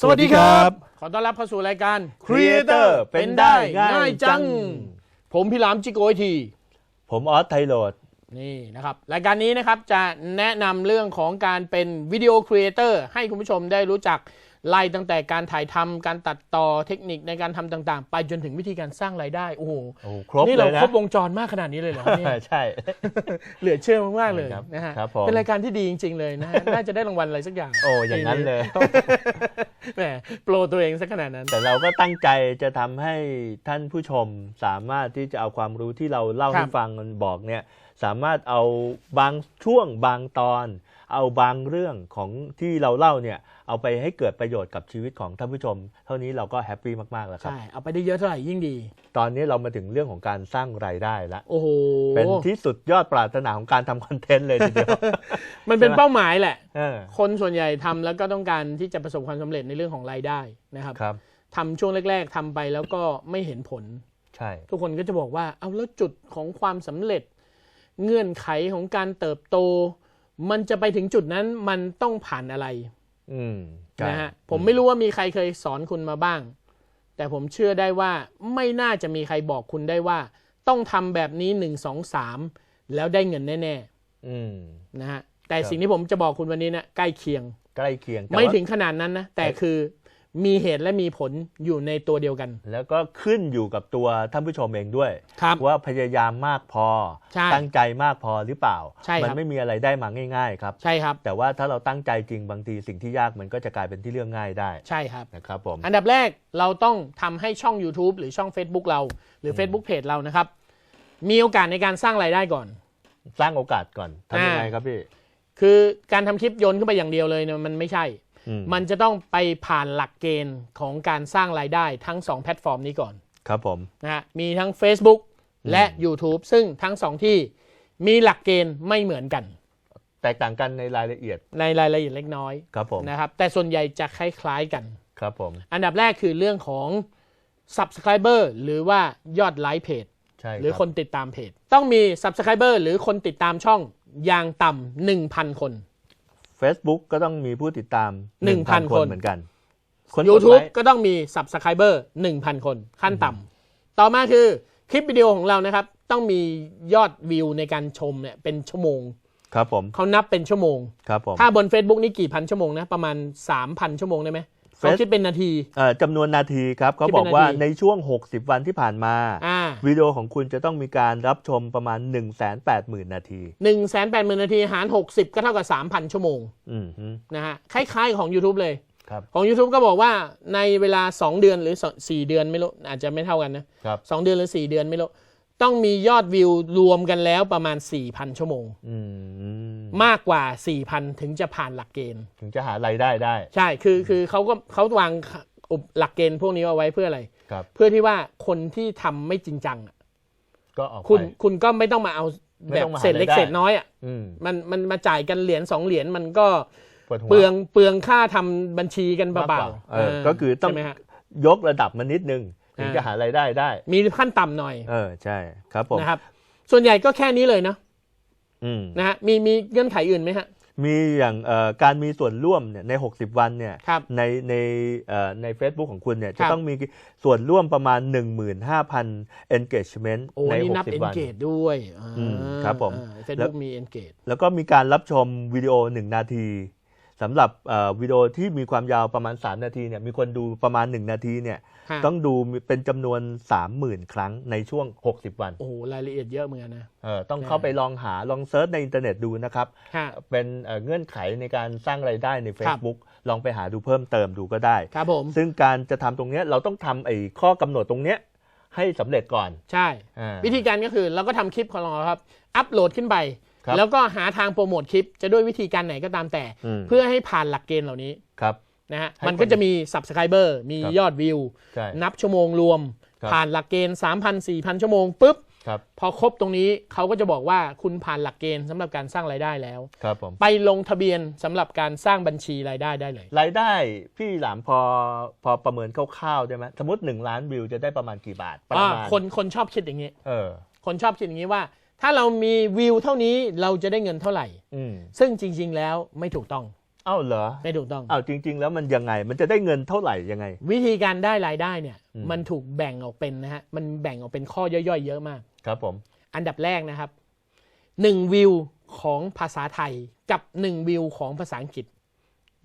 สวัสดีครับ ขอต้อนรับเข้าสู่รายการ Creator เป็นได้ง่ายจัง ผมพี่หลามจิโกยที ผมออสไทโรดนี่นะครับ รายการนี้นะครับจะแนะนำเรื่องของการเป็นวิดีโอครีเอเตอร์ให้คุณผู้ชมได้รู้จัก ไล่ตั้งแต่การถ่ายทำการตัดต่อเทคนิคในการทำต่างๆ ไปจนถึงวิธีการสร้างรายได้โอ้โหโอ้โหครบนี่เลเรายนะครบวงจรมากขนาดนี้เลยเหรอเนี่ยใช่ เหลือเชื่อมากๆเลยครับนะฮะครับผมเป็นรายการที่ดีจริง ๆเลยนะฮะน่าจะได้รางวัลอะไรสักอย่าง โอ้อย่างนั้นเลยแหมโปรตัวเองสักขนาดนั้น แต่เราก็ตั้งใจจะทำให้ท่านผู้ชมสามารถที่จะเอาความรู้ที่เราเล่าครัให้บฟังมันบอกเนี่ยสามารถเอาบางช่วงบางตอน เอาบางเรื่องของที่เราเล่าเนี่ยเอาไปให้เกิดประโยชน์กับชีวิตของท่านผู้ชม เท่านี้เราก็แฮปปี้มากๆแล้วครับ ใช่ เอาไปได้เยอะเท่าไหร่ยิ่งดี ตอนนี้เรามาถึงเรื่องของการสร้างรายได้แล้วโอ้โหเป็นที่สุดยอดปรารถนาของการทำคอนเทนต์เลยทีเดียว มันเป็นใช่ไหมเป้าหมายแหละ เออคนส่วนใหญ่ทำแล้วก็ต้องการที่จะประสบความสำเร็จในเรื่องของรายได้นะครับครับ ทำช่วงแรก ๆทำไปแล้วก็ไม่เห็นผล ใช่ ทุกคนก็จะบอกว่า เอาแล้วจุดของความสำเร็จ เงื่อนไขของการเติบโต มันจะไปถึงจุดนั้นมันต้องผ่านอะไรอืมใช่นะฮะผมไม่รู้ว่ามีใครเคยสอนคุณมาบ้าง แต่ผมเชื่อได้ว่าไม่น่าจะมีใครบอกคุณได้ว่า ต้องทำแบบนี้หนึ่งสองสามแล้วได้เงินแน่อืมๆนะฮะแต่ครับสิ่งที่ผมจะบอกคุณวันนี้เนี่ยใกล้เคียง ใกล้เคียงแต่ไม่ว่าถึงขนาดนั้นนะแต่แต่คือ มีเหตุและมีผลอยู่ในตัวเดียวกัน แล้วก็ขึ้นอยู่กับตัวท่านผู้ชมเองด้วย ครับว่าพยายามมากพอ ใช่ตั้งใจมากพอหรือเปล่า ใช่ครับ มัไม่มีอะไรได้มาง่าย ๆ ครับ ใช่ครับ แต่ว่าถ้าเราตั้งใจจริงบางทีสิ่งที่ยากมันก็จะกลายเป็นที่เรื่องง่ายได้ใช่ครับ นะครับผม อันดับแรกเราต้องทำให้ช่อง YouTube หรือช่อง Facebook เรา หรือ Facebook Page เรานะครับ มีโอกาสในการสร้างรายได้ก่อน สร้างโอกาสก่อนทำยังไงอ่าครับพี่ คือการทำคลิปโยนขึ้นไปอย่างเดียวเลยเนี่ยมันไม่ใช่อื มมันจะต้องไปผ่านหลักเกณฑ์ของการสร้างรายได้ทั้ง 2 แพลตฟอร์มนี้ก่อน ครับผมนะฮะมีทั้ง Facebook และ YouTube ซึ่งทั้งสองที่มีหลักเกณฑ์ไม่เหมือนกัน แตกต่างกันในรายละเอียดในรายละเอียดเล็กน้อยครับผมนะครับแต่ส่วนใหญ่จะคล้ายๆกัน ครับผม อันดับแรกคือเรื่องของ Subscriber หรือว่ายอดไลค์เพจใช่หรือรับคนติดตามเพจ ต้องมี Subscriber หรือคนติดตามช่องอย่างต่ำ1,000 คน Facebook ก็ต้องมีผู้ติดตาม 1,000 คนเหมือนกันคนกด YouTube ไลค์ก็ต้องมี Subscriber 1,000 คนขั้นต่ำต่อมาคือคลิปวิดีโอของเรานะครับ ต้องมียอดวิวในการชมเนี่ยเป็นชั่วโมงครับผมเขานับเป็นชั่วโมงครับผมถ้าบน Facebook นี่กี่พันชั่วโมงนะ ประมาณ 3,000 ชั่วโมงได้ไหม เขา Face- คิดเป็นนาทีเอ่อจำนวนนาทีครับเขาที่บเป็อกนว่านาทีในช่วง 60 วันที่ผ่านมาอ่าวิดีโอของคุณจะต้องมีการรับชมประมาณ 1 8 0 0 0 0 นาทีหนึ่งแสนแปดหมื่นนาทีหาร 60 ก็เท่ากับ 3,000 ชั่วโมงอืมฮึนะฮะคล้ายๆกับของ YouTube เลยครับของ YouTube ก็บอกว่าในเวลา 2 เดือนหรือ 4 เดือนไม่รู้ อาจจะไม่เท่ากันนะครับสองเดือนหรือ 4 เดือนไม่รู้ ต้องมียอดวิวรวมกันแล้วประมาณ 4,000 ชั่วโมง อืมมากกว่า 4,000 ถึงจะผ่านหลักเกณฑ์ ถึงจะหารายได้ได้ ใช่ คือ คือเขาก็เขาวางอุปหลักเกณฑ์พวกนี้เอาไว้เพื่ออะไร ครับ เพื่อที่ว่าคนที่ทำไม่จริงจังอะก็ออกไป คุณ คุณก็ไม่ต้องมาเอาไม่แบต้บองมาหาเศษเล็กรายได้ เศษน้อยอะ อืมมัน มันมาจ่ายกันเหรียญสองเหรียญมันก็ปวดหัวเปลือง เปลืองค่าทำบัญชีกันเบามากกว่าๆเออก็คือต้องใช่ไหมฮะ ยกระดับมันนิดนึง ถึงอ่าจะหารายได้ได้ มีขั้นต่ำหน่อย เออใช่ครับผมนะครับ ส่วนใหญ่ก็แค่นี้เลยนะอืมนะฮะมีมีเงื่อนไขอื่นไหมฮะมีอย่างเอ่อการมีส่วนร่วมเนี่ยใน 60 วันเนี่ยครับในในเอ่อใน Facebook ของคุณเนี่ยคจะรับต้องมีส่วนร่วมประมาณ 15,000 engagement โอ้ในนี่นับ60 วัน engage ด้วยอ่าอืมครับผมเฟซบุ๊กมี engage แล้วก็มีการรับชมวิดีโอ 1 นาทีสำหรับเอ่อวิดีโอที่มีความยาวประมาณ 3 นาทีเนี่ยมีคนดูประมาณ 1 นาทีเนี่ยฮะ ต้องดูเป็นจำนวน 30,000 ครั้งในช่วง 60 วัน โอ้โหรายละเอียดเยอะเหมือนกันนะเออต้องใช่เข้าไปลองหาลองเซิร์ชในอินเทอร์เน็ตดูนะครับฮะเป็นเอ่อเงื่อนไขในการสร้างไรายได้ในครับ Facebook ลองไปหาดูเพิ่มเติมดูก็ได้ครับผมซึ่งการจะทำตรงเนี้ยเราต้องทำไอ้ข้อกำหนดตรงเนี้ยให้สำเร็จก่อนใช่อ่าวิธีการก็คือเราก็ทำคลิปของเราครับ อัปโหลดขึ้นไปครับแล้วก็หาทางโปรโมทคลิปจะด้วยวิธีการไหนก็ตามแต่มเพื่อให้ผ่านหลักเกณฑ์เหล่านี้ครับ นะฮะให้มันก็คนจะมี subscriber มีครับยอดวิวใช่นับชั่วโมงรวมครับผ่านหลักเกณฑ์ 3,000 4,000 ชั่วโมงปุ๊บครับพอครบตรงนี้เขาก็จะบอกว่าคุณผ่านหลักเกณฑ์สำหรับการสร้างรายได้แล้วครับผมไปลงทะเบียนสำหรับการสร้างบัญชีรายได้ได้เลย รายได้พี่หลามพอพอประเมินคร่าวๆได้ไหมสมมติ 1 ล้านวิวจะได้ประมาณกี่บาทประอ่ามาณคนคนชอบคิดอย่างนี้เออคนชอบคิดอย่างนี้ว่า ถ้าเรามีวิวเท่านี้เราจะได้เงินเท่าไหร่อืมซึ่งจริง ๆ แล้วไม่ถูกต้องเอ้าเหรอไม่ถูกต้องเอ้าจริง ๆ แล้วมันยังไง มันจะได้เงินเท่าไหร่ยังไง วิธีการได้รายได้เนี่ยอืมมันถูกแบ่งออกเป็นนะฮะมันแบ่งออกเป็นข้อย่อยๆ เยอะมาก ครับผม อันดับแรกนะครับหนึ่งวิวของภาษาไทยกับหนึ่งวิวของภาษาอังกฤษ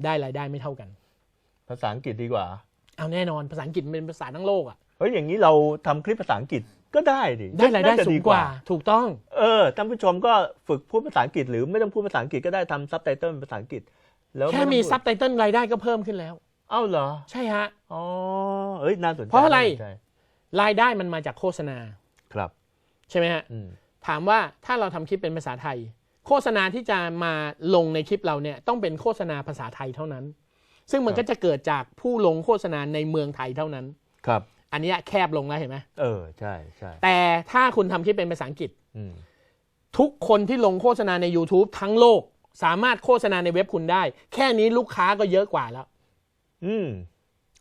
ได้รายได้ไม่เท่ากัน ภาษาอังกฤษดีกว่า เอาแน่นอนภาษาอังกฤษมันเป็นภาษาทั้งโลกอะเฮ้ยอย่างนี้เราทำคลิปภาษาอังกฤษก็ได้ดิได้รายได้น่จะสูงกว่า ถูกต้อง เออท่านผู้ชมก็ฝึกพูดภาษาอังกฤษหรือไม่ต้องพูดภาษาอังกฤษก็ได้ทำซับไตเติลเป็นภาษาอังกฤษ แล้วแค่ไต้องมีพูดซับไตเติลรายได้ก็เพิ่มขึ้นแล้ว เอ้าเหรอ ใช่ฮะ อ๋อ เอ้ยน่าสนใจเพราะอะไร น่สนใจรายได้มันมาจากโฆษณาครับใช่ไหมฮะ อืมถามว่าถ้าเราทำคลิปเป็นภาษาไทย โฆษณาที่จะมาลงในคลิปเราเนี่ยต้องเป็นโฆษณาภาษาไทยเท่านั้น ซึ่งมันก็จะเกิดจากผู้ลงโฆษณาในเมืองไทยเท่านั้น ครับ อันเนี้ยแคบลงแล้วเห็นไหมเออ ใช่ใช่แต่ถ้าคุณทำคลิปเป็นภาษาอังกฤษ อืมทุกคนที่ลงโฆษณาใน YouTube ทั้งโลก สามารถโฆษณาในเว็บคุณได้ แค่นี้ลูกค้าก็เยอะกว่าแล้ว อืม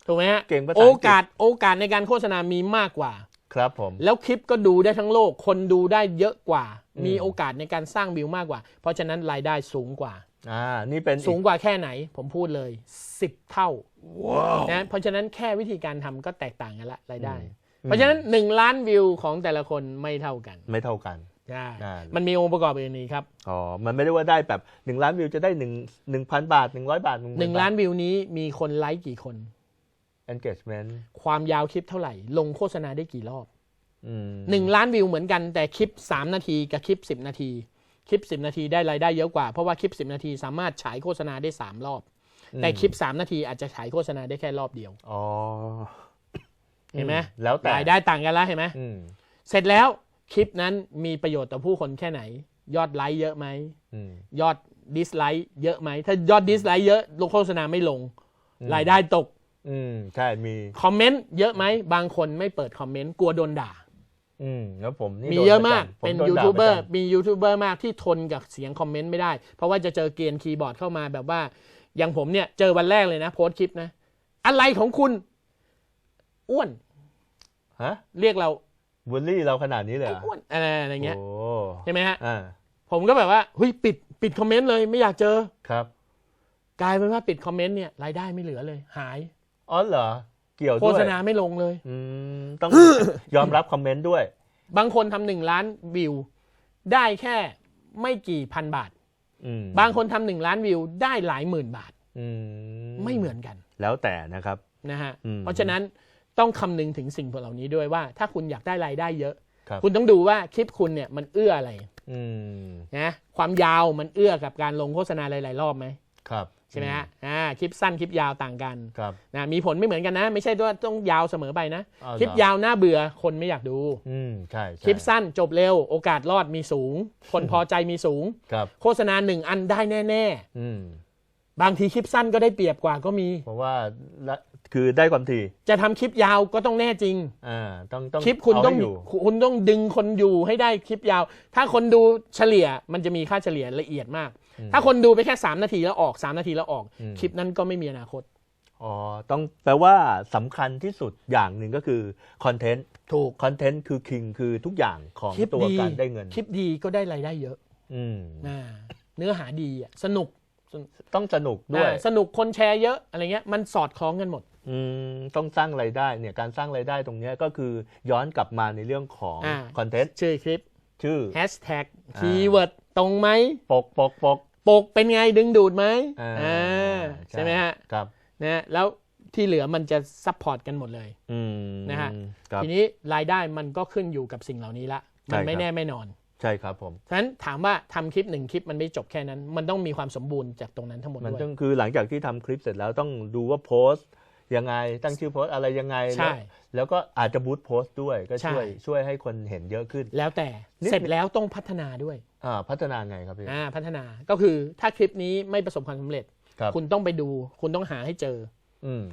ถูกไหมฮะเก่งภาษาโออังกฤษกาสโอกาสในการโฆษณามีมากกว่า ครับผม แล้วคลิปก็ดูได้ทั้งโลก คนดูได้เยอะกว่าอืมมีโอกาสในการสร้างวิวมากกว่า เพราะฉะนั้นรายได้สูงกว่า อ่า นี่เป็นอีกสูงกว่าแค่ไหน ผมพูดเลย 10 เท่านะเพราะฉะนั้นแค่วิธีการทำก็แตกต่างกันละรายได้ เพราะฉะนั้น 1 ล้านวิวของแต่ละคนไม่เท่ากัน ไม่เท่ากัน ใช่ได้มันมีองค์ประกอบอื่นนี้ครับอ๋อมันไม่ได้ว่าได้แบบหนึ่งล้านวิวจะได้หนึ่งหนึ่งพันบาทหนึ่งร้อยบาทหนึ่งล้านวิวนี้มีคนไลค์กี่คน engagement ความยาวคลิปเท่าไหร่ ลงโฆษณาได้กี่รอบอืมหนึ่งล้านวิวเหมือนกันแต่คลิป3นาทีกับคลิป10นาที คลิป10นาทีได้รายได้เยอะกว่า เพราะว่าคลิป10นาทีสามารถฉายโฆษณาได้3รอบ แต่คลิป3นาทีอาจจะฉายโฆษณาได้แค่รอบเดียวอ๋อเห็นไหมแล้วแต่รายได้ต่างกันแล้วเห็นไหมอืมเสร็จแล้ว คลิปนั้นมีประโยชน์ต่อผู้คนแค่ไหน ยอดไลค์เยอะไหมอืมยอดดิสไลค์เยอะไหม ถ้ายอดดิสไลค์เยอะลงโฆษณาไม่ลงอืมรายได้ตก อืมใช่มีคอมเมนต์เยอะไหม บางคนไม่เปิดคอมเมนต์กลัวโดนด่า อืมแล้วผมนี่มีโดนเยอะปรมากจำผเป็นโดยูด่าทูบเบอร์ปะจำมียูทูบเบอร์มากที่ทนกับเสียงคอมเมนต์ไม่ได้ เพราะว่าจะเจอเกรียนคีย์บอร์ดเข้ามาแบบว่า อย่างผมเนี่ยเจอวันแรกเลยนะโพสต์คลิปนะ อะไรของคุณ อ้วนฮะเรียกเรา บูลลี่เราขนาดนี้เลยไอ้เหรออ้วนอะไรอะไรเงี้ยโอ้ใช่ไหมฮะอ่าผมก็แบบว่าเฮ้ยปิดปิดคอมเมนต์เลยไม่อยากเจอ ครับกลายเป็นว่าปิดคอมเมนต์เนี่ยรายได้ไม่เหลือเลย หายอ๋อเหรอเกี่ยวโฆด้วยษณาไม่ลงเลย อืมต้อง ยอมรับคอมเมนต์ด้วย บางคนทำหนึ่งล้านวิว ได้แค่ไม่กี่พันบาท อืมบางคนทำหนึ่งล้านวิวได้หลายหมื่นบาทอืมไม่เหมือนกันแล้วแต่นะครับ นะฮะอืม เพราะฉะนั้น ต้องคำนึงถึงสิ่งเหล่านี้ด้วยว่า ถ้าคุณอยากได้รายได้เยอะครับคุณต้องดูว่าคลิปคุณเนี่ยมันเอื้ออะไรอืมนะความยาวมันเอื้อกับการลงโฆษณาหลาย ๆ รอบไหมครับใช่ไหมฮะอ่าคลิปสั้นคลิปยาวต่างกันครับนะมีผลไม่เหมือนกันนะ ไม่ใช่ว่าต้องยาวเสมอไปนะอ้าวเหรอคลิปยาวน่าเบื่อคนไม่อยากดูอืมใช่ใช่คลิปสั้นจบเร็ว โอกาสรอดมีสูง คนพอใจมีสูงครับโฆษณาหนึ่งอันได้แน่อืมๆ บางทีคลิปสั้นก็ได้เปรียบกว่าก็มี เพราะว่าละคือได้ความถี่จะทำคลิปยาวก็ต้องแน่จริง อ่าต้องต้องคลิปคุณเาต้องให้อยู่คุณต้องดึงคนอยู่ให้ได้คลิปยาว ถ้าคนดูเฉลี่ยมันจะมีค่าเฉลี่ยละเอียดมาก ถ้าคนดูไปแค่ 3 นาทีแล้วออก 3 นาทีแล้วออก คลิปนั้นก็ไม่มีอนาคต อ๋อต้องแปลว่าสำคัญที่สุดอย่างหนึ่งก็คือคอนเทนต์ถูกคอนเทนต์คือคิงคือทุกอย่างของคลิปตัวดีการได้เงินคลิปดีก็ได้รายได้เยอะอืม อ่าเนื้อหาดีอะสนุก ต้องสนุกด้วยอ่าสนุกคนแชร์เยอะอะไรเงี้ยมันสอดคล้องกันหมดอืมต้องสร้างรายได้เนี่ยการสร้างรายได้ตรงเนี้ยก็คือย้อนกลับมาในเรื่องของอ่าคอนเทนต์ชื่อคลิป ชื่อแฮชแท็กอ่าคีย์เวิร์ดตรงไหมปกปกปกปกเป็นไงดึงดูดไหมอ่าอ่าใช่ไหมฮะครับนะแล้วที่เหลือมันจะซัพพอร์ตกันหมดเลยอืมนะฮะครับทีนี้รายได้มันก็ขึ้นอยู่กับสิ่งเหล่านี้ละมันไม่ใช่ครับแน่ไม่นอน ใช่ครับผมฉะนั้นถามว่าทำคลิปหนึ่งคลิปมันไม่จบแค่นั้น มันต้องมีความสมบูรณ์จากตรงนั้นทั้งหมดมันด้วยต้องคือหลังจากที่ทำคลิปเสร็จแล้วต้องดูว่าโพสต์ยังไงตั้งชื่อโพสต์อะไรยังไงใช่แล้วแล้วก็อาจจะบูตโพสต์ด้วยก็ช่วยใช่ช่วยให้คนเห็นเยอะขึ้น แล้วแต่นิดเสร็จแล้วต้องพัฒนาด้วยอ่าพัฒนาไงครับพี่อ่าพัฒนาก็คือถ้าคลิปนี้ไม่ประสบความสำเร็จครับคุณต้องไปดู คุณต้องหาให้เจอ อืม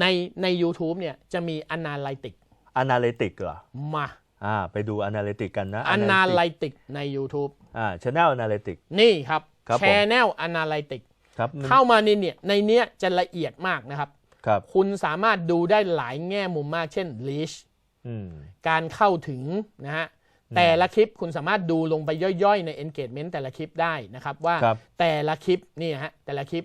ในใน YouTube เนี่ยจะมี Analytic อนาลิติกเหรอมา อ่าไปดูอนาลิติกกันนะ Analytic ใน YouTube อ่าช anel อนาลิติกนี่ครับ ครับผม Channel Analytic ครับมัน เข้ามาในเนี่ยในเนี้ยจะละเอียดมากนะครับ ครับ คุณสามารถดูได้หลายแง่มุมมากเช่น reach อืม การเข้าถึงนะฮะแต่ละคลิปคุณสามารถดูลงไปย่อยๆ ใน engagement แต่ละคลิปได้นะครับว่าครับ แต่ละคลิปนี่ฮะแต่ละคลิป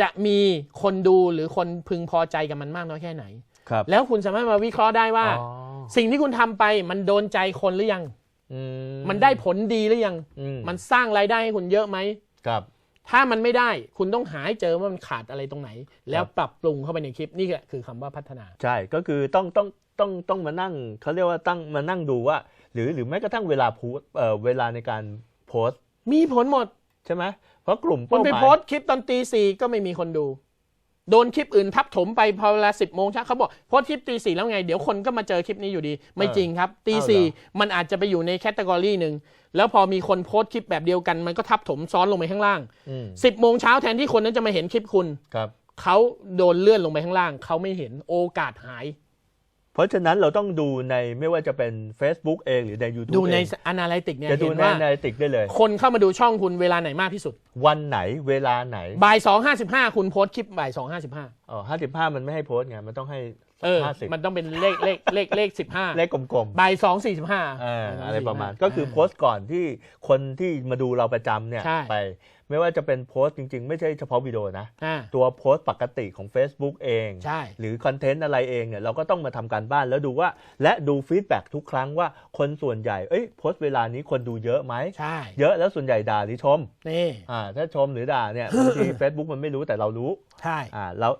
จะมีคนดูหรือคนพึงพอใจกับมันมากน้อยแค่ไหน ครับ แล้วคุณสามารถมาวิเคราะห์ได้ว่า อ๋อ สิ่งที่คุณทำไปมันโดนใจคนหรือยังอืมันได้ผลดีหรือยังอืมันสร้างรายได้ให้คุณเยอะไหมครับ ถ้ามันไม่ได้คุณต้องหาให้เจอว่ามันขาดอะไรตรงไหน แล้วปรับปรุงเข้าไปในคลิปนี่แหละคือคำว่าพัฒนา ใช่ก็คือต้องต้องต้องต้องมานั่งเขาเรียกว่าตั้งมานั่งดูว่า หรือหรือแม้กระทั่งเวลาโพสต์เอ่อเวลาในการโพสต์มีผลหมดใช่ไหมเพราะกลุ่มคุณเป้าหไปมายโพสต์คลิปตอนตีสี่ก็ไม่มีคนดู โดนคลิปอื่นทับถมไปพอเวลาสิบโมงเช้าเขาบอกโพสต์คลิปตีสี่แล้วไง เดี๋ยวคนก็มาเจอคลิปนี้อยู่ดี ไม่จริงครับตีสี่มันอาจจะไปอยู่ในแคตตากรีหนึ่งแล้วพอมีคนโพสต์คลิปแบบเดียวกัน มันก็ทับถมซ้อนลงไปข้างล่างอืมสิบโมงเช้าแทนที่คนนั้นจะมาเห็นคลิปคุณครับเขาโดนเลื่อนลงไปข้างล่าง เขาไม่เห็นโอกาสหาย เพราะฉะนั้นเราต้องดูในไม่ว่าจะเป็น Facebook เองหรือใน YouTube ดูในเองอนาลิติกเนี่ยจะดูเห็นในว่าอนาลิติกได้เลย คนเข้ามาดูช่องคุณเวลาไหนมากที่สุด วันไหนเวลาไหนบ่ายสองห้าสิบห้าคุณโพสต์คลิปบ่ายสองห้าสิบห้าอ๋อห้าสิบห้ามันไม่ให้โพสต์ไงมันต้องให้เออ ห้าสิบมันต้องเป็นเลขเลขเลขเลขสิบห้าเลขกลมๆบ่ายสองสี่สิบห้าเอออะไรประมาณ ก็คือโพสต์ก่อนที่คนที่มาดูเราประจำเนี่ยใช่ ไป ไม่ว่าจะเป็นโพสต์จริง ๆ ไม่ใช่เฉพาะวิดีโอนะอ่าตัวโพสต์ปกติของ Facebook เองใช่หรือคอนเทนต์อะไรเองเนี่ยเราก็ต้องมาทำการบ้านแล้วดูว่า และดูฟีดแบ็กทุกครั้งว่าคนส่วนใหญ่เอ้ยโพสต์เวลานี้คนดูเยอะไหมใช่เยอะแล้วส่วนใหญ่ด่าหรือชมนี่อ่าถ้าชมหรือด่าเนี่ยบางที Facebook มันไม่รู้แต่เรารู้ใช่อ่าแล้ว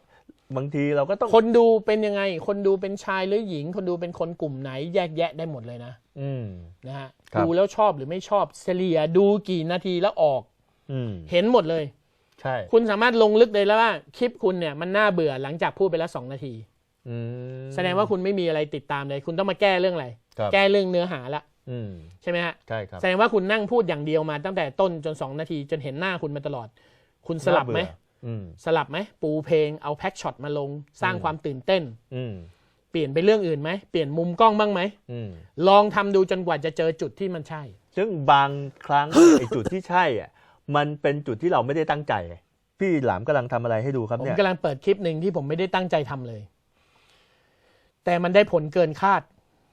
บางทีเราก็ต้องคนดูเป็นยังไง คนดูเป็นชายหรือหญิง คนดูเป็นคนกลุ่มไหนแยกแยะได้หมดเลยนะ อืมนะฮะครับดูแล้วชอบหรือไม่ชอบเฉลี่ยดูกี่นาทีแล้วออกอืม เห็นหมดเลย ใช่ คุณสามารถลงลึกเลยแล้วว่า คลิปคุณเนี่ยมันน่าเบื่อหลังจากพูดไปแล้วสองนาทีอืมแสดงว่าคุณไม่มีอะไรติดตามเลย คุณต้องมาแก้เรื่องอะไรครับแก้เรื่องเนื้อหาละอืมใช่ไหมฮะใช่ครับแสดงว่าคุณนั่งพูดอย่างเดียวมาตั้งแต่ต้นจน2นาที จนเห็นหน้าคุณมาตลอด คุณสลับไหมน่าเบื่ออืมสลับไหมปูเพลงเอาแพ็กช็อตมาลง สร้างอืมความตื่นเต้นอืมเปลี่ยนไปเรื่องอื่นไหมเปลี่ยนมุมกล้องบ้างไหมอืมลองทำดูจนกว่าจะเจอจุดที่มันใช่ ซึ่งบางครั้งไอ้จุดที่ใช่อะ มันเป็นจุดที่เราไม่ได้ตั้งใจ พี่หลามกำลังทำอะไรให้ดูครับผมเนี่ย กำลังเปิดคลิปหนึ่งที่ผมไม่ได้ตั้งใจทำเลย แต่มันได้ผลเกินคาด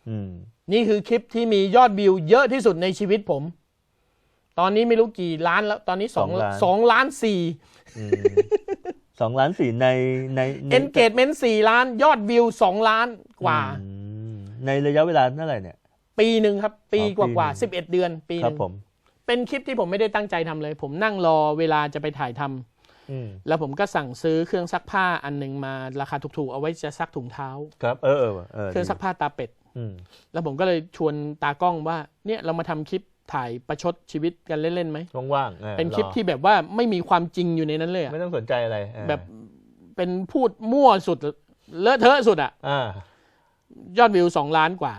อืม นี่คือคลิปที่มียอดวิวเยอะที่สุดในชีวิตผม ตอนนี้ไม่รู้กี่ล้านแล้ว ตอนนี้สองสองล้านสี่ อืมสองล้านสี่ในในใน engagement สี่ล้าน ยอดวิวสองล้านกว่า อืมในระยะเวลาเท่าไหร่เนี่ย ปีหนึ่งครับ ปีอ๋อกปีว่าหนึ่ง ๆสิบเอ็ดเดือน ปีหครับนึ่งผม เป็นคลิปที่ผมไม่ได้ตั้งใจทำเลย ผมนั่งรอเวลาจะไปถ่ายทำอืมแล้วผมก็สั่งซื้อเครื่องซักผ้าอันหนึงมาราคาถูกๆ เอาไว้จะซักถุงเท้า ครับเออเออเออเครื่องซักผ้าตาเป็ดอืมแล้วผมก็เลยชวนตากล้องว่า เนี่ยเรามาทำคลิปถ่ายประชดชีวิตกันเล่นๆไหมว่างๆออเป็นคลิปรอที่แบบว่าไม่มีความจริงอยู่ในนั้นเลยอะไม่ต้องสนใจอะไรเออแบบเป็นพูดมั่วสุดเลอะเทอะสุดอะอ่ายอดวิวสองล้านกว่า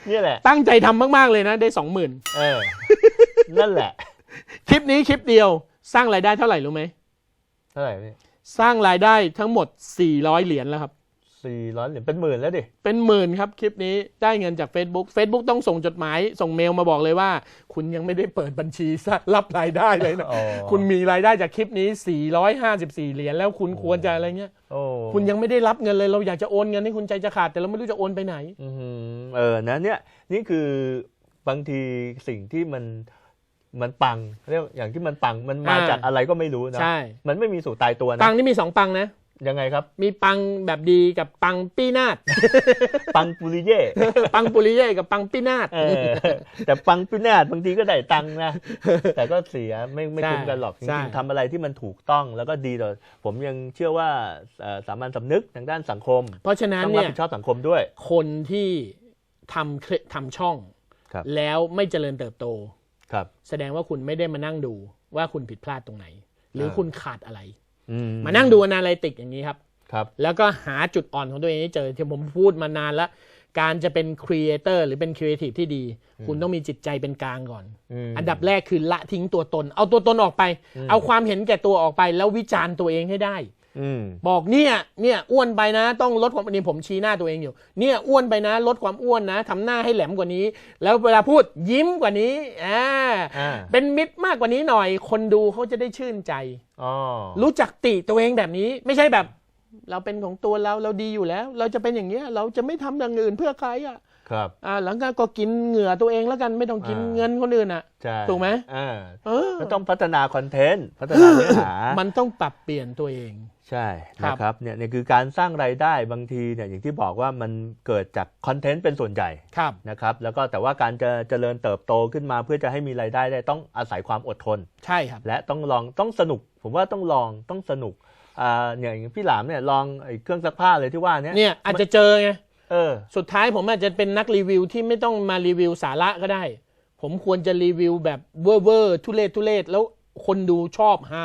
โอ้โหนี่แหละ ตั้งใจทำมาก ๆ เลยนะได้สองหมื่นเออ นั่นแหละ คลิปนี้คลิปเดียวสร้างรายได้เท่าไหร่รู้ไหมเท่าไหร่พี่ สร้างรายได้ทั้งหมด 400 เหรียญแล้วครับ สี่ร้อยเหรียญเป็นหมื่นแล้วดิ เป็นหมื่นครับคลิปนี้ได้เงินจาก Facebook Facebook ต้องส่งจดหมาย ส่งเมลมาบอกเลยว่า คุณยังไม่ได้เปิดบัญชีรับรายได้เลยนะอ๋อคุณมีรายได้จากคลิปนี้ 454 เหรียญแล้วคุณควรจะอะไรเงี้ยโอ้คุณยังไม่ได้รับเงินเลยเราอยากจะโอนเงินให้คุณใจจะขาด แต่เราไม่รู้จะโอนไปไหนอือหือเออนะเนี่ยนี่คือบางทีสิ่งที่มันมันปังเรียกอย่างที่มันปังมันมาอ่าจากอะไรก็ไม่รู้นะใช่มันไม่มีสูตรตายตัวนะปังนี่มี2ปังนะ ยังไงครับ มีปังแบบดีกับปังปี้นาด ปังปุริเย่ปังปุริเย่กับปังปี้นาดเออแต่ปังปุนาดบางทีก็ได้ตังค์นะ แต่ก็เสียไม่ไม่ใช่คุ้มกันหรอกจใช่ริงๆทำอะไรที่มันถูกต้องแล้วก็ดีต่อผมยังเชื่อว่าเอ่อสามัญสำนึกทางด้านสังคม เพราะฉะนั้นต้องรับเนี่ยผิดชอบสังคมด้วย คนที่ทำคลิปทำช่อง ครับ แล้วไม่เจริญเติบโต ครับ แสดงว่าคุณไม่ได้มานั่งดูว่าคุณผิดพลาดตรงไหน หรือเออ คุณขาดอะไรอื มานั่งดูอนาลิติกอย่างนี้ครับครับ แล้วก็หาจุดอ่อนของตัวเองให้เจอที่ผมพูดมานานแล้ว การจะเป็นครีเอเตอร์หรือเป็นครีเอทีฟที่ดี คุณต้องมีจิตใจเป็นกลางก่อนมอันดับแรกคือละทิ้งตัวตน เอาตัวตนออกไปอืมเอาความเห็นแก่ตัวออกไป แล้ววิจารณ์ตัวเองให้ได้อืม บอกเนี่ยเนี่ยอ้วนไปนะ ต้องลดความนี่ผมชี้หน้าตัวเองอยู่ เนี่ยอ้วนไปนะ ลดความอ้วนนะทำหน้าให้แหลมกว่านี้ แล้วเวลาพูดยิ้มกว่านี้อ่าอ่าเป็นมิตรมากกว่านี้หน่อย คนดูเขาจะได้ชื่นใจอ๋อรู้จักติตัวเองแบบนี้ ไม่ใช่แบบ เราเป็นของตัวเราเราดีอยู่แล้ว เราจะเป็นอย่างเงี้ย เราจะไม่ทำอย่างอื่นเพื่อใครอะครับอ่าหลังจากก็กินเหงื่อตัวเองแล้วกันไม่ต้องกินอ่าเงินคนอื่นอะใช่ถูกไหมอ่าเออก็ต้องพัฒนาคอนเทนต์พัฒนาเนื้อหามันต้องปรับเปลี่ยนตัวเอง ใช่ครับนะครับเนี่ยเนี่ยคือการสร้างรายได้บางทีเนี่ยอย่างที่บอกว่ามันเกิดจากคอนเทนต์เป็นส่วนใหญ่ครับ นะครับแล้วก็แต่ว่าการจะเจริญเติบโตขึ้นมา เพื่อจะให้มีรายได้ได้ต้องอาศัยความอดทน ใช่ครับ และต้องลองต้องสนุก ผมว่าต้องลองต้องสนุกอ่าเนี่ยอย่างพี่หลามเนี่ยลองไอ้เครื่องซักผ้าเลยที่ว่าเนี้ยเนี่ยอาจจะเจอไง เออ สุดท้ายผมอาจจะเป็นนักรีวิวที่ไม่ต้องมารีวิวสาระก็ได้ ผมควรจะรีวิวแบบเวอร์เวอร์ทุเลศทุเลศแล้วคนดูชอบฮา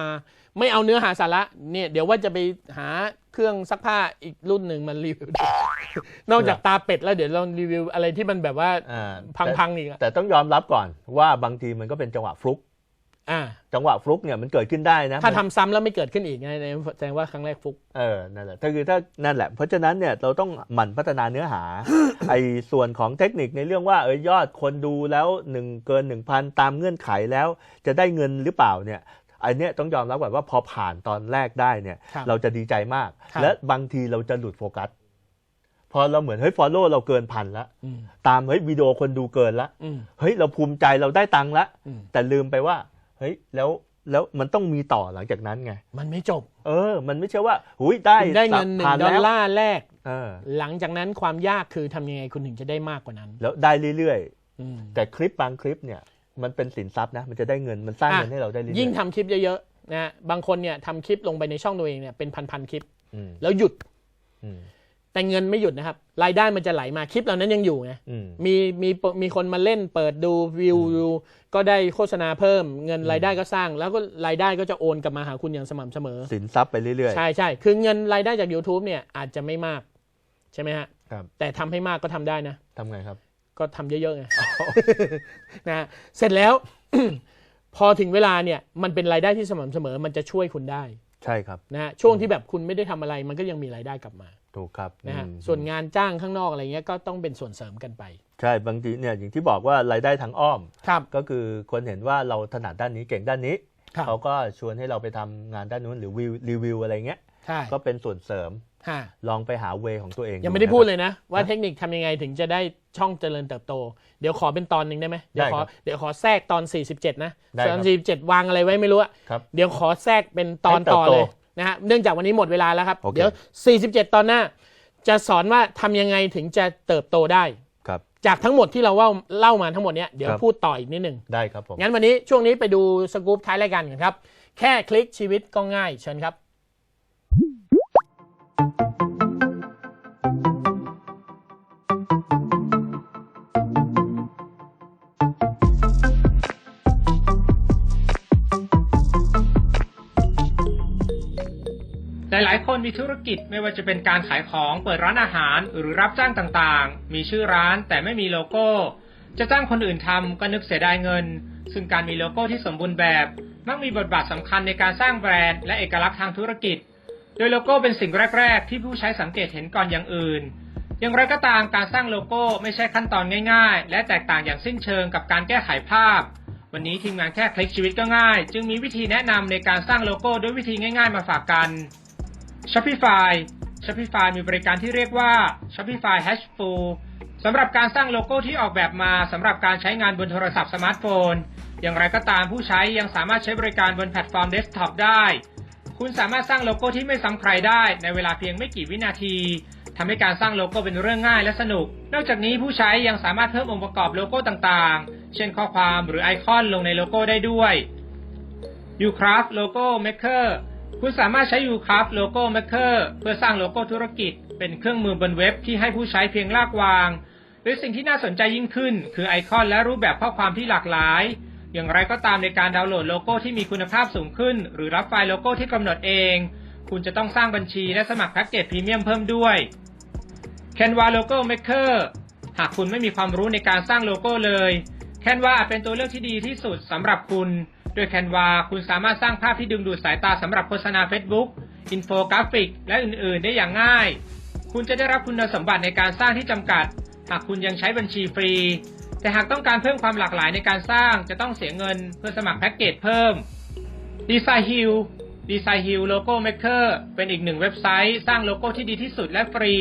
ไม่เอาเนื้อหาสาระเนี่ยเดี๋ยวว่าจะไปหาเครื่องซักผ้าอีกรุ่นหนึ่งมันรีวิว นอกจากตาเป็ดแล้วเดี๋ยวเรารีวิวอะไรที่มันแบบว่าอ่าพังๆอีกอะแต่ต้องยอมรับก่อนว่าบางทีมันก็เป็นจังหวะฟลุก อ่า จังหวะฟลุกเนี่ยมันเกิดขึ้นได้นะถ้ามันทำซ้ำแล้วไม่เกิดขึ้นอีกไงแสดงว่าครั้งแรกฟุก เออนั่นแหละถ้าคือถ้านั่นแหละ เพราะฉะนั้นเนี่ยเราต้องหมั่นพัฒนาเนื้อหา ไอ้ส่วนของเทคนิคในเรื่องว่าเออยอดคนดูแล้วหนึ่งเกินหนึ่งพันตามเงื่อนไขแล้ว จะได้เงินหรือเปล่าเนี่ยไอันเนี้ยต้องยอมรับก่อนว่าพอผ่านตอนแรกได้เนี่ยครับเราจะดีใจมาก ครับ และบางทีเราจะหลุดโฟกัส พอเราเหมือนเฮ้ยฟอลโล่เราเกินพันละอืมตามเฮ้ยวิดีโอคนดูเกินละอืมเฮ้ยเราภูมิใจเราได้ตังค์ละอืมแต่ลืมไปว่าเฮ้ยแล้วแล้วมันต้องมีต่อหลังจากนั้นไง มันไม่จบเออ มันไม่ใช่ว่าหุยได้คุณได้เงินหนึ่ผ่างดอลแล้วลาร์แรก เออหลังจากนั้นความยากคือทำยังไงคุณถึงจะได้มากกว่านั้นแล้วได้เรื่อยอืม ๆ แต่คลิปบางคลิปเนี่ย มันเป็นสินทรัพย์นะ มันจะได้เงินมันสร้างอะเงินให้เราได้เรื่อยๆยิ่งทำคลิปเยอะๆนะบางคนเนี่ยทำคลิปลงไปในช่องตัวเองเนี่ยเป็นพันๆคลิปอืมแล้วหยุดอืมแต่เงินไม่หยุดนะครับ รายได้มันจะไหลมาคลิปเหล่านั้นยังอยู่ไงอืมมีมีมีคนมาเล่นเปิดดูวิวดูก็ได้โฆษณาเพิ่ม เงินรายได้ก็สร้าง แล้วก็รายได้ก็จะโอนกลับมาหาคุณอย่างสม่ำเสมอ สินทรัพย์ไปเรื่อยใช่ใช่คือเงินรายได้จาก YouTube เนี่ยอาจจะไม่มาก ใช่ไหมฮะๆครับแต่ทำให้มากก็ทำได้นะทำไงครับ ก็ทำเยอะๆไงนะฮะเสร็จแล้ว พอถึงเวลาเนี่ยมันเป็นรายได้ที่สม่ำเสมอมันจะช่วยคุณได้ ใช่ครับนะฮะช่วงที่แบบคุณไม่ได้ทำอะไรมันก็ยังมีรายได้กลับมาถูกครับนะฮะอืมส่วนงานจ้างข้างนอกอะไรเงี้ยก็ต้องเป็นส่วนเสริมกันไป ใช่บางทีเนี่ยอย่างที่บอกว่ารายได้ทางอ้อมครับก็คือคนเห็นว่าเราถนัดด้านนี้เก่งด้านนี้ครับเขาก็ชวนให้เราไปทำงานด้านนู้นหรือวิวรีวิวอะไรเงี้ยใช่ก็เป็นส่วนเสริมฮะลองไปหาเวของตัวเอง ยังไม่ได้พูดนะคเลยนะ ว่าเทคนิคทำยังไงถึงจะได้ ช่องเจริญเติบโต เดี๋ยวขอเป็นตอนหนึ่งได้ไหมเดี๋ยวขอได้ครับเดี๋ยวขอแทรกตอน 47 นะได้ตครัอบน47 วางอะไรไว้ไม่รู้อะครับเดี๋ยวขอแทรกเป็นตอนให้เติบต่อโตเลยนะฮะเนื่องจากวันนี้หมดเวลาแล้วครับโอเคเดี๋ยว 47 ตอนหน้า จะสอนว่าทำยังไงถึงจะเติบโตได้ครับจากทั้งหมดที่เราเล่าเล่ามาทั้งหมดเนี้ยเดี๋ยวครับพูดต่ออีกนิดหนึ่งได้ครับผมงั้นวันนี้ช่วงนี้ไปดูสกู๊ปท้ายรายการกันครับ แค่คลิกชีวิตก็ง่ายเชิญครับ มีธุรกิจไม่ว่าจะเป็นการขายของเปิดร้านอาหารหรือรับจ้างต่างๆ มีชื่อร้านแต่ไม่มีโลโก้ จะจ้างคนอื่นทำก็นึกเสียดายเงิน ซึ่งการมีโลโก้ที่สมบูรณ์แบบมักมีบทบาทสำคัญในการสร้างแบรนด์และเอกลักษณ์ทางธุรกิจ โดยโลโก้เป็นสิ่งแรก ๆ ที่ผู้ใช้สังเกตเห็นก่อนอย่างอื่น อย่างไรก็ตามการสร้างโลโก้ไม่ใช่ขั้นตอนง่าย ๆ และแตกต่างอย่างสิ้นเชิงกับการแก้ไขภาพ วันนี้ทีมงานแค่คลิกชีวิตก็ง่าย จึงมีวิธีแนะนำในการสร้างโลโก้ด้วยวิธีง่าย ๆ มาฝากกัน Shopify Shopify มีบริการที่เรียกว่า Shopify Hashful สำหรับการสร้างโลโก้ที่ออกแบบมาสำหรับการใช้งานบนโทรศัพท์สมาร์ทโฟน อย่างไรก็ตามผู้ใช้ยังสามารถใช้บริการบนแพลตฟอร์มเดสก์ท็อปได้ คุณสามารถสร้างโลโก้ที่ไม่ซ้ำใครได้ในเวลาเพียงไม่กี่วินาทีทำให้การสร้างโลโก้เป็นเรื่องง่ายและสนุก นอกจากนี้ผู้ใช้ยังสามารถเพิ่มองค์ประกอบโลโก้ต่างๆ เช่นข้อความหรือไอคอนลงในโลโก้ได้ด้วย Ucraft Logo Maker คุณสามารถใช้ Ucraft Logo Maker เพื่อสร้างโลโก้ธุรกิจ เป็นเครื่องมือบนเว็บที่ให้ผู้ใช้เพียงลากวาง หรือสิ่งที่น่าสนใจยิ่งขึ้น คือไอคอนและรูปแบบข้อความที่หลากหลาย อย่างไรก็ตามในการดาวน์โหลดโลโก้ที่มีคุณภาพสูงขึ้น หรือรับไฟล์โลโก้ที่กำหนดเอง คุณจะต้องสร้างบัญชีและสมัครแพ็กเกจพรีเมียมเพิ่มด้วย Canva Logo Maker หากคุณไม่มีความรู้ในการสร้างโลโก้เลย Canva อาจเป็นตัวเลือกที่ดีที่สุดสำหรับคุณ โดย Canva คุณสามารถสร้างภาพที่ดึงดูดสายตาสำหรับโฆษณา Facebook อินโฟกราฟิก และอื่น ๆ ได้อย่างง่าย คุณจะได้รับคุณสมบัติในการสร้างที่จำกัด หากคุณยังใช้บัญชีฟรี แต่หากต้องการเพิ่มความหลากหลายในการสร้างจะต้องเสียเงินเพื่อสมัครแพ็กเกจเพิ่ม Design Hill Design Hill Logo Maker เป็นอีกหนึ่งเว็บไซต์ สร้างโลโก้ที่ดีที่สุดและฟรี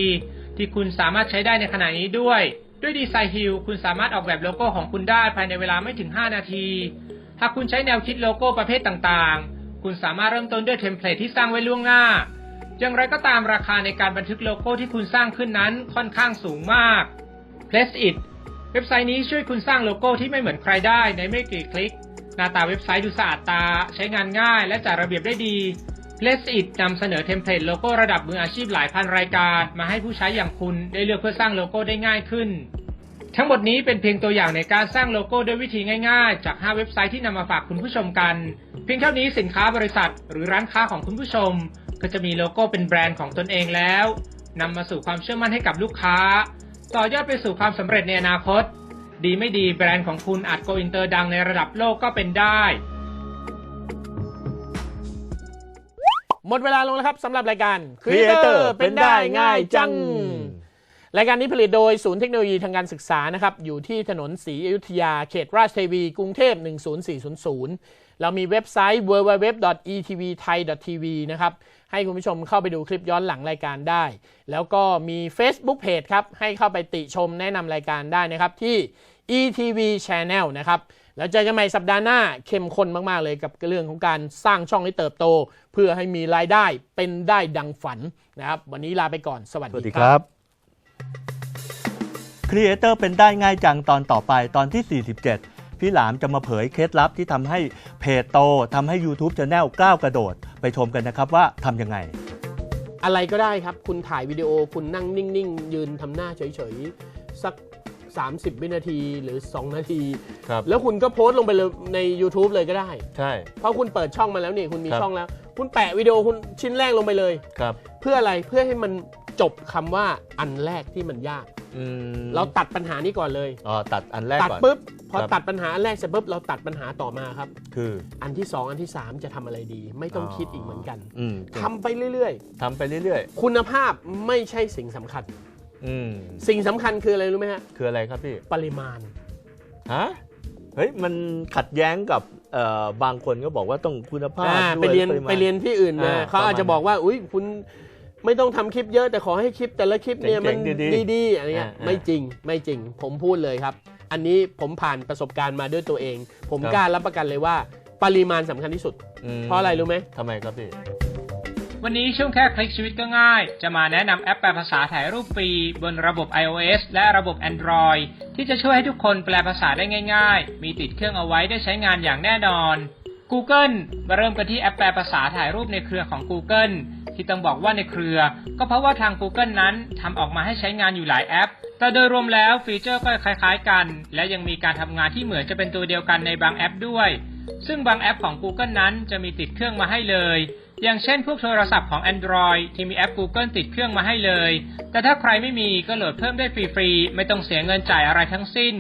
ที่คุณสามารถใช้ได้ในขณะนี้ด้วย ด้วย Design Hill คุณสามารถออกแบบโลโก้ของคุณได้ภายในเวลาไม่ถึง 5 นาที หากคุณใช้แนวคิดโลโก้ประเภทต่างๆ คุณสามารถเริ่มต้นด้วยเทมเพลตที่สร้างไว้ล่วงหน้า อย่างไรก็ตามราคาในการบันทึกโลโก้ที่คุณสร้างขึ้นนั้นค่อนข้างสูงมาก Place It เว็บไซต์นี้ช่วยคุณสร้างโลโก้ที่ไม่เหมือนใครได้ในไม่กี่คลิก หน้าตาเว็บไซต์ดูสะอาดตา ใช้งานง่ายและจัดระเบียบได้ดี Place It นำเสนอเทมเพลตโลโก้ระดับมืออาชีพหลายพันรายการ มาให้ผู้ใช้อย่างคุณได้เลือกเพื่อสร้างโลโก้ได้ง่ายขึ้น ทั้งหมดนี้เป็นเพียงตัวอย่างในการสร้างโลโก้ด้วยวิธีง่ายๆ จาก 5 เว็บไซต์ที่นำมาฝากคุณผู้ชมกัน เพียงเท่านี้สินค้าบริษัท หรือร้านค้าของคุณผู้ชม ก็จะมีโลโก้เป็นแบรนด์ของตนเองแล้วนำมาสู่ความเชื่อมั่นให้กับลูกค้า ต่อยอดไปสู่ความสำเร็จในอนาคต ดีไม่ดีแบรนด์ของคุณอาจโกอินเตอร์ดังในระดับโลกก็เป็นได้ หมดเวลาลงแล้วครับสำหรับรายการ Creator เป็นได้ง่ายจัง รายการนี้ผลิตโดยศูนย์เทคโนโลยีทางการศึกษานะครับ อยู่ที่ถนนศรีอยุธยา เขตราชเทวี กรุงเทพ 10400 เรามีเว็บไซต์ www.etvthai.tv นะครับ ให้คุณผู้ชมเข้าไปดูคลิปย้อนหลังรายการได้ แล้วก็มี Facebook Page ครับ ให้เข้าไปติชมแนะนำรายการได้นะครับที่ ETV Channel นะครับ แล้วเจอกันใหม่สัปดาห์หน้าเข้มข้นมาก ๆ เลยกับเรื่องของการสร้างช่องให้เติบโต เพื่อให้มีรายได้เป็นได้ดังฝันนะครับ วันนี้ลาไปก่อน สวัสดีครับ ครีเอเตอร์เป็นได้ง่ายจังตอนต่อไปตอนที่ 47 พี่หลามจะมาเผยเคล็ดลับที่ทำให้เพจโตทำให้ YouTube Channel ก้าวกระโดด ไปชมกันนะครับว่าทำยังไง อะไรก็ได้ครับ คุณถ่ายวิดีโอคุณนั่งนิ่ง ๆ ยืนทำหน้าเฉย ๆ สัก 30 วินาทีหรือ 2 นาที ครับ แล้วคุณก็โพสต์ลงไปเลยใน YouTube เลยก็ได้ ใช่ เพราะคุณเปิดช่องมาแล้วนี่คุณมีครับ ช่องแล้ว คุณแปะวิดีโอคุณชิ้นแรกลงไปเลย ครับ เพื่ออะไรเพื่อให้มัน จบคำว่าอันแรกที่มันยาก อืมเราตัดปัญหานี้ก่อนเลย อ๋อตัดอันแรกตัดก่อน ปุ๊บพอครับ ตัดปัญหาอันแรกเสร็จปุ๊บเราตัดปัญหาต่อมาครับ คืออันที่2อันที่3จะทำอะไรดี ไม่ต้องคิดอีกเหมือนกันอืมทำไปเรื่อย ทำไปเรื่อยๆ คุณภาพไม่ใช่สิ่งสำคัญ ๆ อืม สิ่งสำคัญคืออะไรรู้ไหมฮะคืออะไรครับพี่ ปริมาณ ฮะ เฮ้ย มันขัดแย้งกับเอ่อบางคนก็บอกว่าต้องคุณภาพอ่าด้วยไปเรียนปมาณ ไปเรียนที่อื่นมาอ่าเขาอาจจะบอกว่า อุ้ยคุณ ไม่ต้องทำคลิปเยอะแต่ขอให้คลิปแต่ละคลิปเนี่ยเจ๋มันงๆดีๆดีๆอะไรเงี้ยอ่าอ่าไม่จริงไม่จริง ผมพูดเลยครับ อันนี้ผมผ่านประสบการณ์มาด้วยตัวเอง ผมครับกล้ารับประกันเลยว่าปริมาณสำคัญที่สุดมเพราะอะไรรู้ไหมทำไมครับพี่วันนี้ช่วงแค่คลิกชีวิตก็ง่าย จะมาแนะนำแอปแปลภาษาถ่ายรูปฟรีบนระบบ iOS และระบบ Android ที่จะช่วยให้ทุกคนแปลภาษาได้ง่าย ๆ มีติดเครื่องเอาไว้ได้ใช้งานอย่างแน่นอน Google มาเริ่มกันที่แอปแปลภาษาถ่ายรูปในเครือของ Google ที่ต้องบอกว่าในเครือ ก็เพราะว่าทาง Google นั้นทำออกมาให้ใช้งานอยู่หลายแอป แต่โดยรวมแล้วฟีเจอร์ก็คล้ายๆกัน และยังมีการทำงานที่เหมือนจะเป็นตัวเดียวกันในบางแอปด้วย ซึ่งบางแอปของ Google นั้นจะมีติดเครื่องมาให้เลย อย่างเช่น พวกโทรศัพท์ของ Android ที่มีแอป Google ติดเครื่องมาให้เลย แต่ถ้าใครไม่มีก็โหลดเพิ่มได้ฟรีๆ ไม่ต้องเสียเงินจ่ายอะไรทั้งสิ้น